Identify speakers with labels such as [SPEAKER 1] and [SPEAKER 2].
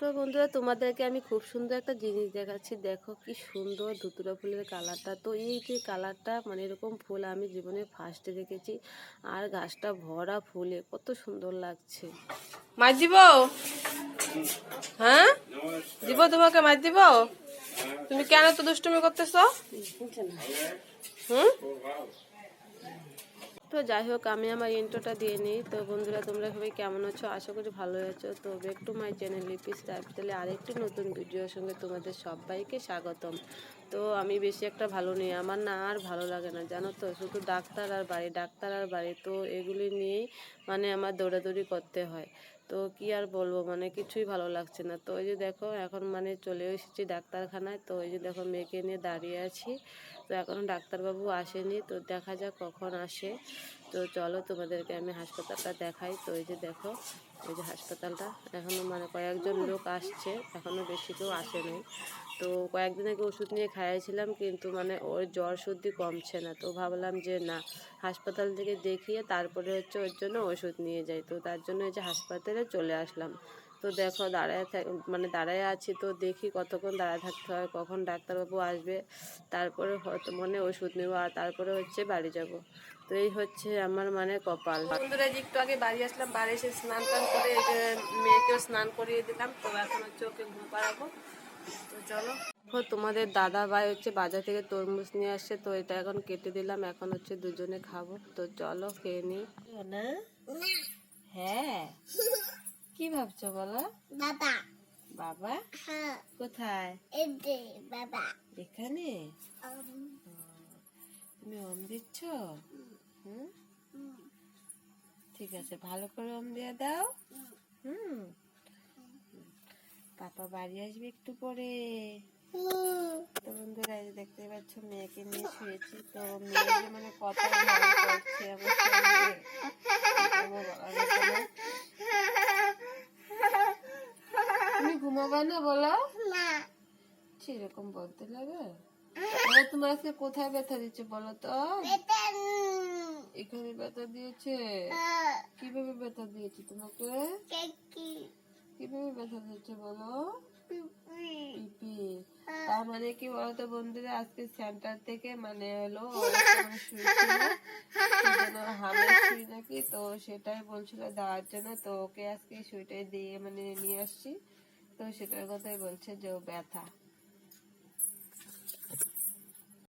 [SPEAKER 1] তো বন্ধুরা, তোমাদেরকে আমি খুব সুন্দর একটা জিনিস দেখাচ্ছি। দেখো কি সুন্দর ধুতুরা ফুলের কালারটা। তো এই যে কালারটা মানে এরকম ফুল আমি জীবনে ফার্স্টে দেখেছি। আর গাছটা ভরা ফুলে, কত সুন্দর লাগছে।
[SPEAKER 2] মাছ হ্যাঁ? দিব তোমাকে মাছ দিব তুমি কেন তো দুষ্টুমি করতেছ? হুম?
[SPEAKER 1] তো যাই হোক, আমি আমার ইন্ট্রোটা দিয়ে নিই। তো বন্ধুরা, তোমরা সবাই কেমন আছো? আশা করি ভালো আছো। তো back to my channel Lipis লাইফস্টাইলে আরেকটি নতুন ভিডিওর সঙ্গে তোমাদের সবাইকে স্বাগতম। তো আমি বেশি একটা ভালো নেই। আমার না আর ভালো লাগে না, জানো তো? শুধু ডাক্তার আর বাড়ি, ডাক্তার আর বাড়ি। তো এগুলি নিয়েই মানে আমার দৌড়াদৌড়ি করতে হয়। তো কি আর বলব মানে কিছুই ভালো লাগছে না। তো ওই যে দেখো, এখন মানে চলে এসেছি ডাক্তারখানায়। তো ওই যে দেখো, মেয়েকে নিয়ে দাঁড়িয়ে আছি। তো এখনও ডাক্তারবাবু আসেনি। তো দেখা যাক কখন আসে। তো চলো, তোমাদেরকে আমি হাসপাতালটা দেখাই। তো ওই যে দেখো, ওই যে হাসপাতালটা। এখনও মানে কয়েকজন লোক আসছে। এখনও বেশি কেউ আসেনি। তো কয়েকদিন আগে ওষুধ নিয়ে খাইয়েছিলাম, কিন্তু মানে ওর জ্বর সর্দি কমছে না। তো ভাবলাম যে না, হাসপাতাল থেকে দেখিয়ে তারপরে হচ্ছে ওর জন্য ওষুধ নিয়ে যাই। তো তার জন্য যে হাসপাতালে চলে আসলাম। তো দেখো দাঁড়ায় মানে দাঁড়ায় আছি তো দেখি কতক্ষণ দাঁড়ায় থাকতে হয়, কখন ডাক্তারবাবু আসবে, তারপরে হয়তো মানে ওষুধ নেব আর তারপরে হচ্ছে বাড়ি যাব। তো এই হচ্ছে আমার মানে কপাল।
[SPEAKER 2] বন্ধুরা একটু আগে বাড়ি আসলাম, বাড়ি এসে স্নান টান করে মেয়েকেও স্নান করিয়ে দিলাম। তো এখন হচ্ছে ওকে ঘুম পাড়াবো। তো চলো।
[SPEAKER 1] দেখো তোমাদের দাদা ভাই হচ্ছে বাজার থেকে তরমুজ নিয়ে আসছে তো এটা এখন কেটে দিলাম এখন হচ্ছে দুজনে খাব। তো চলো খেয়ে নি।
[SPEAKER 2] না হ্যাঁ। কি ভাবছ বলো?
[SPEAKER 3] বাবা।
[SPEAKER 2] বাবা?
[SPEAKER 3] হ্যাঁ।
[SPEAKER 2] কোথায়?
[SPEAKER 3] বাবা।
[SPEAKER 2] এখানে? তুমি ওম দিচ্ছ? হুম? ঠিক আছে ভালো করে অম দিয়ে দাও। হুম। পাপা বাড়ি আসবে একটু পরে। তো বন্ধুরা এই দেখতে পাচ্ছ মেয়েকে নিয়ে শুয়েছি। তো মেয়ে মানে কত ভালো করছে। তুমি ঘুমাবে না বলো? সেরকম বলতে লাগে? তোমার আজকে কোথায় ব্যথা দিচ্ছে বলো তো? এখানে ব্যথা দিয়েছে? কীভাবে ব্যথা দিয়েছে তোমাকে? কীভাবে ব্যথা দিয়েছে বলো?
[SPEAKER 3] পিপি।
[SPEAKER 2] তার মানে কি বলতো বন্ধুরা আজকে সেন্টার থেকে মানে হলো হামের নাকি তো সেটাই বলছিল দেওয়ার জন্য। তো ওকে আজকে সুইটাই দিয়ে মানে নিয়ে আসছি। তো সেটার কথাই বলছে যে ও ব্যথা।